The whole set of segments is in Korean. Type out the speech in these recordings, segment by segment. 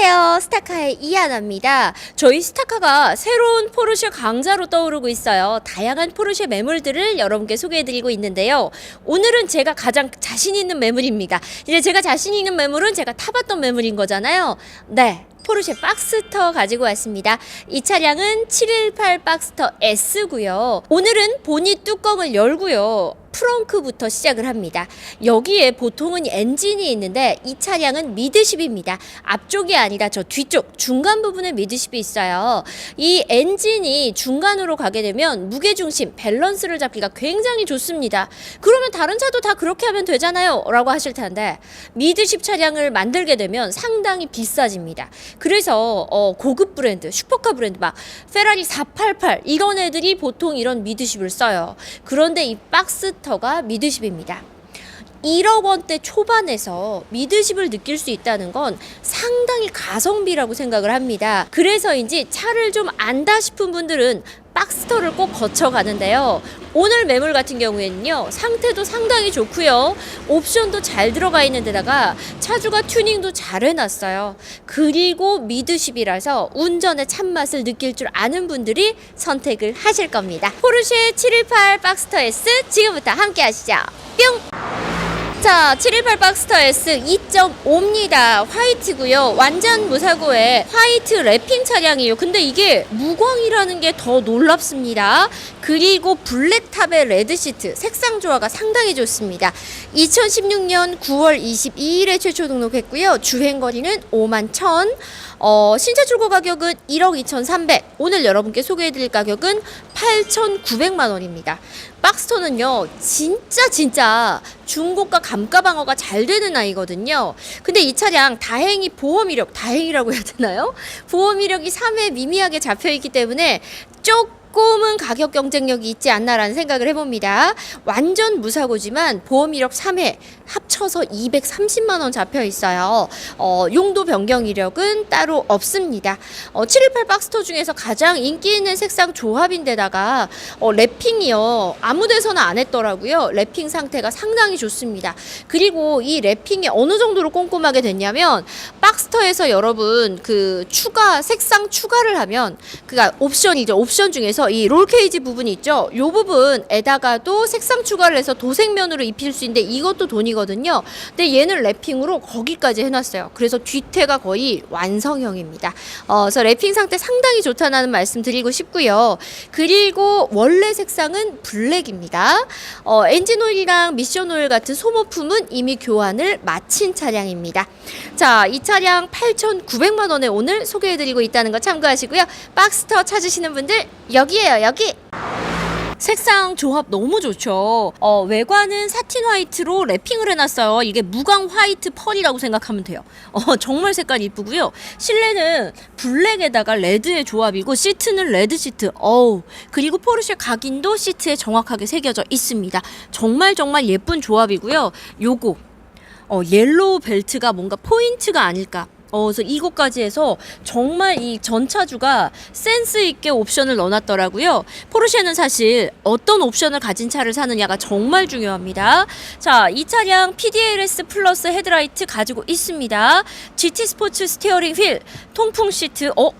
안녕하세요. 스타카의 이하나입니다. 저희 스타카가 새로운 포르쉐 강자로 떠오르고 있어요. 다양한 포르쉐 매물들을 여러분께 소개해드리고 있는데요. 오늘은 제가 가장 자신 있는 매물입니다. 이제 제가 자신 있는 매물은 제가 타봤던 매물인 거잖아요. 네. 포르쉐 박스터 가지고 왔습니다. 이 차량은 718 박스터 S고요. 오늘은 보닛 뚜껑을 열고요. 프렁크부터 시작을 합니다. 여기에 보통은 엔진이 있는데 이 차량은 미드십입니다. 앞쪽이 아니라 저 뒤쪽 중간 부분에 미드십이 있어요. 이 엔진이 중간으로 가게 되면 무게 중심 밸런스를 잡기가 굉장히 좋습니다. 그러면 다른 차도 다 그렇게 하면 되잖아요 라고 하실 텐데 미드십 차량을 만들게 되면 상당히 비싸집니다. 그래서 어, 고급 브랜드, 슈퍼카 브랜드 막 페라리 488 이런 애들이 보통 이런 미드십을 써요. 그런데 이 박스 터가 미드십입니다. 1억 원대 초반에서 미드십을 느낄 수 있다는 건 상당히 가성비라고 생각을 합니다. 그래서인지 차를 좀 안다 싶은 분들은 박스터를 꼭 거쳐가는데요. 오늘 매물 같은 경우에는요, 상태도 상당히 좋고요. 옵션도 잘 들어가 있는 데다가 차주가 튜닝도 잘 해놨어요. 그리고 미드십이라서 운전의 참맛을 느낄 줄 아는 분들이 선택을 하실 겁니다. 포르쉐 718 박스터 S 지금부터 함께 하시죠. 뿅! 자, 718 박스터 S 2.5입니다. 화이트고요. 완전 무사고의 화이트 랩핑 차량이에요. 근데 이게 무광이라는 게 더 놀랍습니다. 그리고 블랙탑의 레드 시트 색상 조화가 상당히 좋습니다. 2016년 9월 22일에 최초 등록했고요. 주행 거리는 5만 1천. 어, 신차 출고 가격은 1억 2,300. 오늘 여러분께 소개해드릴 가격은 8,900만 원입니다. 박스터는요, 진짜 진짜 중고가 감가방어가 잘 되는 아이거든요. 근데 이 차량 다행히 보험 이력, 다행이라고 해야 되나요? 보험 이력이 3회 미미하게 잡혀 있기 때문에 조금은 가격 경쟁력이 있지 않나라는 생각을 해봅니다. 완전 무사고지만 보험 이력 3회 합쳐서 230만 원 잡혀 있어요. 어, 용도 변경 이력은 따로 없습니다. 어, 718 박스터 중에서 가장 인기 있는 색상 조합인데다가 어, 랩핑이요 아무데서나 안 했더라고요. 랩핑 상태가 상당히 좋습니다. 그리고 이 랩핑이 어느 정도로 꼼꼼하게 됐냐면 박스터에서 여러분 그 추가 색상 추가를 하면 그가 옵션이죠. 옵션 중에서 이 롤 케이지 부분이 있죠. 요 부분에다가도 색상 추가를 해서 도색면으로 입힐 수 있는데 이것도 돈이거든요. 근데 얘는 랩핑으로 거기까지 해놨어요. 그래서 뒤태가 거의 완성형입니다. 어, 그래서 랩핑 상태 상당히 좋다는 말씀 드리고 싶고요. 그리고 원래 색상은 블랙입니다. 어, 엔진 오일이랑 미션 오일 같은 소모품은 이미 교환을 마친 차량입니다. 자, 이 차량 8,900만 원에 오늘 소개해드리고 있다는 거 참고하시고요. 박스터 찾으시는 분들 여기에요, 여기. 색상 조합 너무 좋죠. 어, 외관은 사틴 화이트로 랩핑을 해놨어요. 이게 무광 화이트 펄이라고 생각하면 돼요. 어, 정말 색깔 이쁘고요. 실내는 블랙에다가 레드의 조합이고 시트는 레드 시트. 어우 그리고 포르쉐 각인도 시트에 정확하게 새겨져 있습니다. 정말 정말 예쁜 조합이고요. 요거 어, 옐로우 벨트가 뭔가 포인트가 아닐까. 어, 그래서 이것까지 해서 정말 이 전차주가 센스 있게 옵션을 넣어놨더라고요. 포르쉐는 사실 어떤 옵션을 가진 차를 사느냐가 정말 중요합니다. 자, 이 차량 PDLS 플러스 헤드라이트 가지고 있습니다. GT 스포츠 스티어링 휠, 통풍 시트, 어?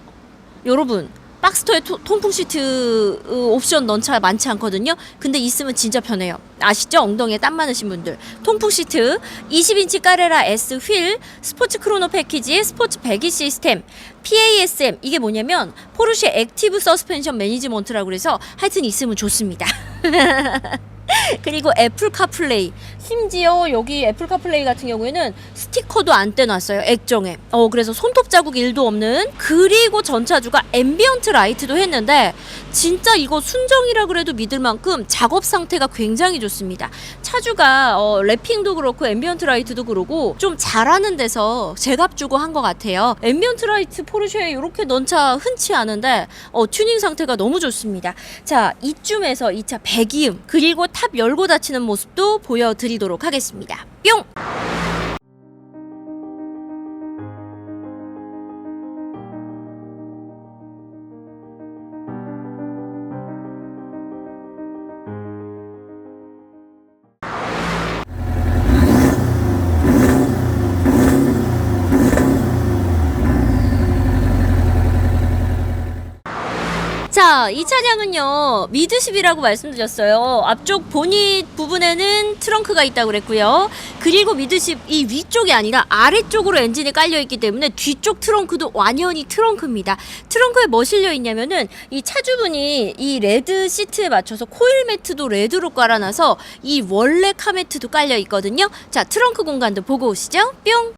여러분, 박스터에 토- 통풍 시트 어, 옵션 넣은 차 많지 않거든요. 근데 있으면 진짜 편해요. 아시죠? 엉덩이에 땀 많으신 분들. 통풍 시트, 20인치 까레라 S 휠, 스포츠 크로노 패키지, 스포츠 배기 시스템, PASM 이게 뭐냐면 포르쉐 액티브 서스펜션 매니지먼트라고 그래서 하여튼 있으면 좋습니다. 그리고 애플 카플레이. 심지어 여기 애플 카플레이 같은 경우에는 스티커도 안 떼놨어요 액정에. 어 그래서 손톱 자국 일도 없는 그리고 전차주가 앰비언트 라이트도 했는데 진짜 이거 순정이라 그래도 믿을 만큼 작업 상태가 굉장히 좋습니다. 차주가 어, 랩핑도 그렇고 앰비언트 라이트도 그러고 좀 잘하는 데서 제값 주고 한 것 같아요. 앰비언트 라이트 포르쉐에 이렇게 넣은 차 흔치 않은데 어, 튜닝 상태가 너무 좋습니다. 자 이쯤에서 이 차 배기음 그리고 탑 열고 닫히는 모습도 보여드리도록 하겠습니다. 뿅 자, 이 차량은요, 미드십이라고 말씀드렸어요. 앞쪽 보닛 부분에는 트렁크가 있다고 그랬고요. 그리고 미드십 이 위쪽이 아니라 아래쪽으로 엔진이 깔려 있기 때문에 뒤쪽 트렁크도 완연히 트렁크입니다. 트렁크에 뭐 실려 있냐면은 이 차주분이 이 레드 시트에 맞춰서 코일 매트도 레드로 깔아놔서 이 원래 카매트도 깔려 있거든요. 자, 트렁크 공간도 보고 오시죠. 뿅!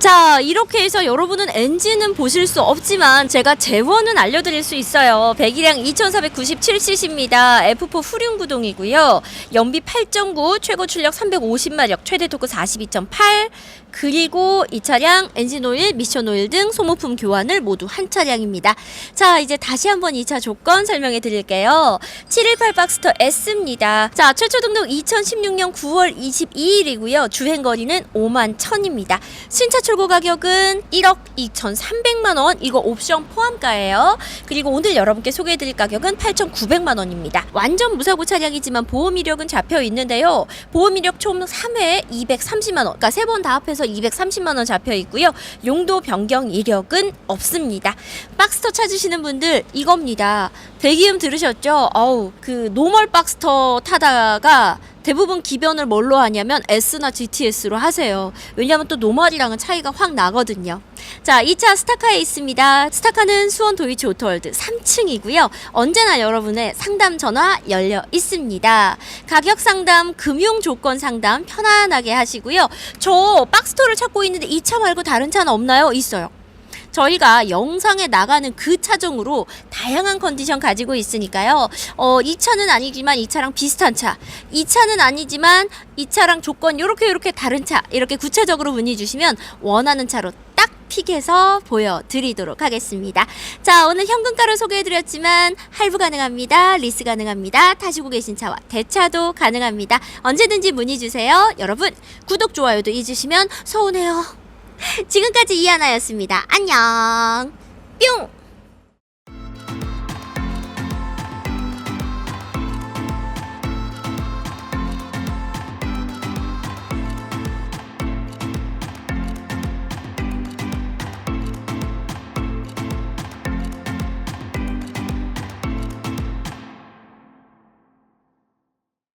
자, 이렇게 해서 여러분은 엔진은 보실 수 없지만 제가 재원은 알려드릴 수 있어요. 배기량 2497cc입니다. F4 후륜 구동이고요. 연비 8.9, 최고 출력 350마력, 최대 토크 42.8. 그리고 이 차량 엔진 오일, 미션 오일 등 소모품 교환을 모두 한 차량입니다. 자, 이제 다시 한번 이 차 조건 설명해 드릴게요. 718 박스터 S입니다. 자, 최초 등록 2016년 9월 22일이고요. 주행 거리는 5만 1000입니다. 신차 출고 가격은 1억 2,300만 원. 이거 옵션 포함가예요. 그리고 오늘 여러분께 소개해 드릴 가격은 8,900만 원입니다. 완전 무사고 차량이지만 보험 이력은 잡혀 있는데요. 보험 이력 총 3회에 230만 원. 그러니까 세 번 다 합해서 230만 원 잡혀 있고요. 용도 변경 이력은 없습니다. 박스터 찾으시는 분들 이겁니다. 대기음 들으셨죠? 어우, 그 노멀 박스터 타다가 대부분 기변을 뭘로 하냐면 S나 GTS로 하세요. 왜냐하면 또 노멀이랑은 차이가 확 나거든요. 자, 2차 스타카에 있습니다. 스타카는 수원 도이치 오토월드 3층이고요. 언제나 여러분의 상담 전화 열려 있습니다. 가격 상담, 금융 조건 상담 편안하게 하시고요. 저 박스토를 찾고 있는데 이 차 말고 다른 차는 없나요? 있어요. 저희가 영상에 나가는 그 차종으로 다양한 컨디션 가지고 있으니까요. 어, 이 차는 아니지만 이 차랑 비슷한 차. 이 차는 아니지만 이 차랑 조건 요렇게 요렇게 다른 차. 이렇게 구체적으로 문의 주시면 원하는 차로 딱 픽해서 보여드리도록 하겠습니다. 자, 오늘 현금가로 소개해드렸지만 할부 가능합니다. 리스 가능합니다. 타시고 계신 차와 대차도 가능합니다. 언제든지 문의 주세요. 여러분, 구독, 좋아요도 잊으시면 서운해요. 지금까지 이하나였습니다. 안녕. 뿅!